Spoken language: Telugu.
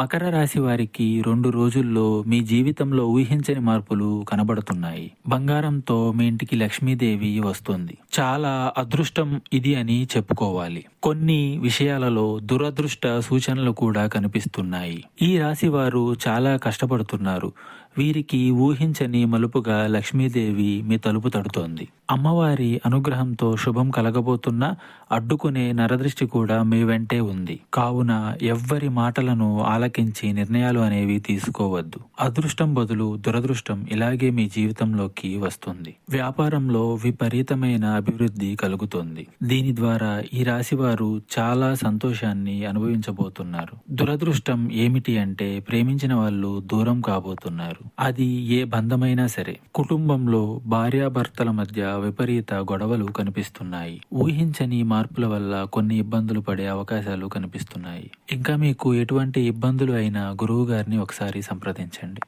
మకర రాశి వారికి రెండు రోజుల్లో మీ జీవితంలో ఊహించని మార్పులు కనబడుతున్నాయి. బంగారంతో మీ ఇంటికి లక్ష్మీదేవి వస్తుంది. చాలా అదృష్టం ఇది అని చెప్పుకోవాలి. కొన్ని విషయాలలో దురదృష్ట సూచనలు కూడా కనిపిస్తున్నాయి. ఈ రాశి వారు చాలా కష్టపడుతున్నారు. వీరికి ఊహించని మలుపుగా లక్ష్మీదేవి మీ తలుపు తడుతోంది. అమ్మవారి అనుగ్రహంతో శుభం కలగబోతున్నా అడ్డుకునే నరదృష్టి కూడా మీ వెంటే ఉంది. కావున ఎవ్వరి మాటలను ఆలకించి నిర్ణయాలు అనేవి తీసుకోవద్దు. అదృష్టం బదులు దురదృష్టం ఇలాగే మీ జీవితంలోకి వస్తుంది. వ్యాపారంలో విపరీతమైన అభివృద్ధి కలుగుతుంది. దీని ద్వారా ఈ రాశి వారు వారు చాలా సంతోషాన్ని అనుభవించబోతున్నారు. దురదృష్టం ఏమిటి అంటే ప్రేమించిన వాళ్ళు దూరం కాబోతున్నారు. అది ఏ బంధమైనా సరే కుటుంబంలో భార్యాభర్తల మధ్య విపరీత గొడవలు కనిపిస్తున్నాయి. ఊహించని మార్పుల వల్ల కొన్ని ఇబ్బందులు పడే అవకాశాలు కనిపిస్తున్నాయి. ఇంకా మీకు ఎటువంటి ఇబ్బందులు అయినా గురువు గారిని ఒకసారి సంప్రదించండి.